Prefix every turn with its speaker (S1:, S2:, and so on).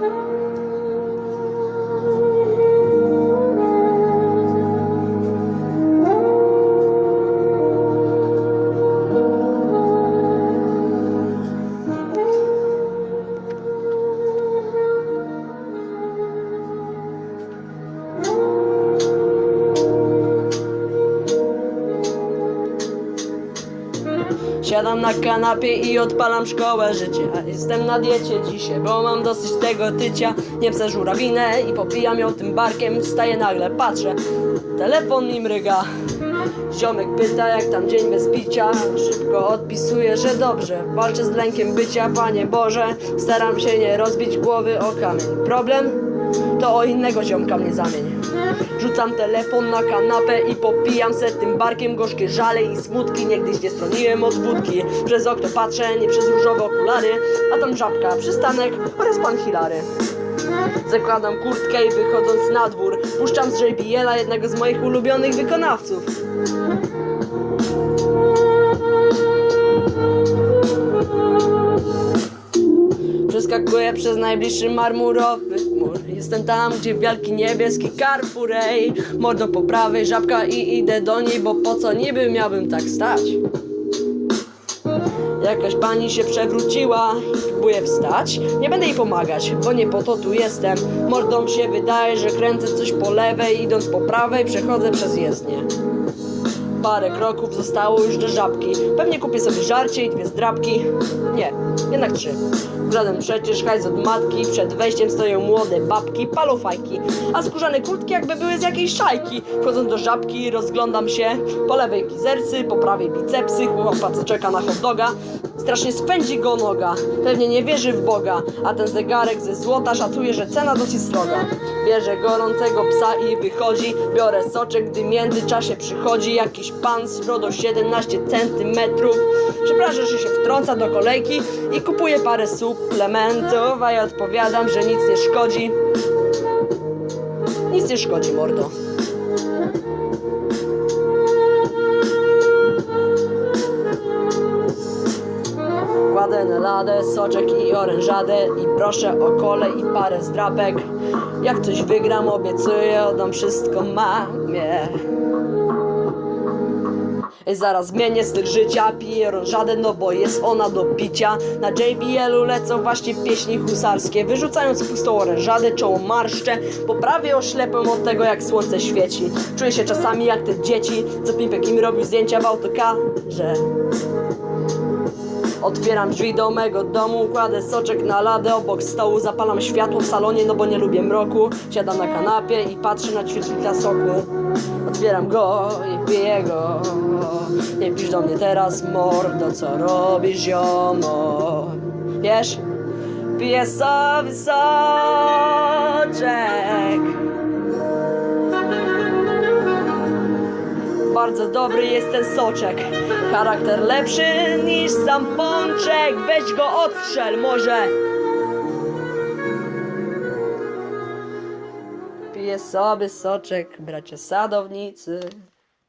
S1: Thank you. Siadam na kanapie i odpalam szkołę życia. Jestem na diecie dzisiaj, bo mam dosyć tego tycia. Nie psę żurawinę i popijam ją tym barkiem. Wstaję nagle, patrzę, telefon mi mryga Ziomek pyta jak tam dzień bez picia. Szybko odpisuję, że dobrze. Walczę z lękiem bycia, Panie Boże. Staram się nie rozbić głowy o kamień. Problem? To o innego ziomka mnie zamień. Rzucam telefon na kanapę i popijam se tym barkiem gorzkie żale i smutki. Niegdyś nie stroniłem od wódki. Przez okno patrzę, nie przez różowe okulary. A tam żabka, przystanek oraz pan Hilary. Zakładam kurtkę i wychodząc na dwór Puszczam z JBL-a jednego z moich ulubionych wykonawców Przez najbliższy marmurowy mur Jestem tam, gdzie wielki niebieski Carrefour ej. Mordą po prawej żabka i idę do niej Bo po co niby miałbym tak stać? Jakaś pani się przewróciła i próbuje wstać. Nie będę jej pomagać, bo nie po to tu jestem. Mordą się wydaje, że kręcę coś po lewej, idąc po prawej przechodzę przez jezdnię. Parę kroków zostało już do żabki. Pewnie kupię sobie żarcie i dwie zdrabki. Nie, jednak trzy. Żaden przecież hajs od matki. Przed wejściem stoją młode babki, palą fajki. A skórzane kurtki jakby były z jakiejś szajki. Wchodząc do żabki, rozglądam się. Po lewej kizercy, po prawej bicepsy. Chłopak czeka na hot doga. Strasznie spędzi go noga. Pewnie nie wierzy w Boga. A ten zegarek ze złota szacuje, że cena dosyć sroga. Bierze gorącego psa i wychodzi. Biorę soczek, gdy w międzyczasie przychodzi jakiś pan z brodą 17 centymetrów. Przepraszam, że się wtrąca do kolejki i kupuje parę suplementów, a ja odpowiadam, że nic nie szkodzi. Nic nie szkodzi, mordo. Kładę na ladę soczek i orężadę I proszę o kole i parę zdrapek. Jak coś wygram obiecuję oddam wszystko mamie. Zaraz zmienię styl życia, piję orężadę, no bo jest ona do picia. Na JBL-u lecą właśnie pieśni husarskie Wyrzucając pustą orężadę, czoło marszczę Bo prawie oślepłem od tego jak słońce świeci. Czuję się czasami jak te dzieci Co Pimpek im robił zdjęcia w autokarze Otwieram drzwi do mego domu, kładę soczek na ladę obok stołu, zapalam światło w salonie, no bo nie lubię mroku. Siadam na kanapie i patrzę na ćwierćlitra soku. Otwieram go i piję go. Nie pisz do mnie teraz, mordo, co robisz, ziomo? Wiesz? Piję sobie soczek. Bardzo dobry jest ten soczek. Charakter lepszy niż sam pączek. Weź go odstrzel może. Piję sobie soczek, bracia sadownicy.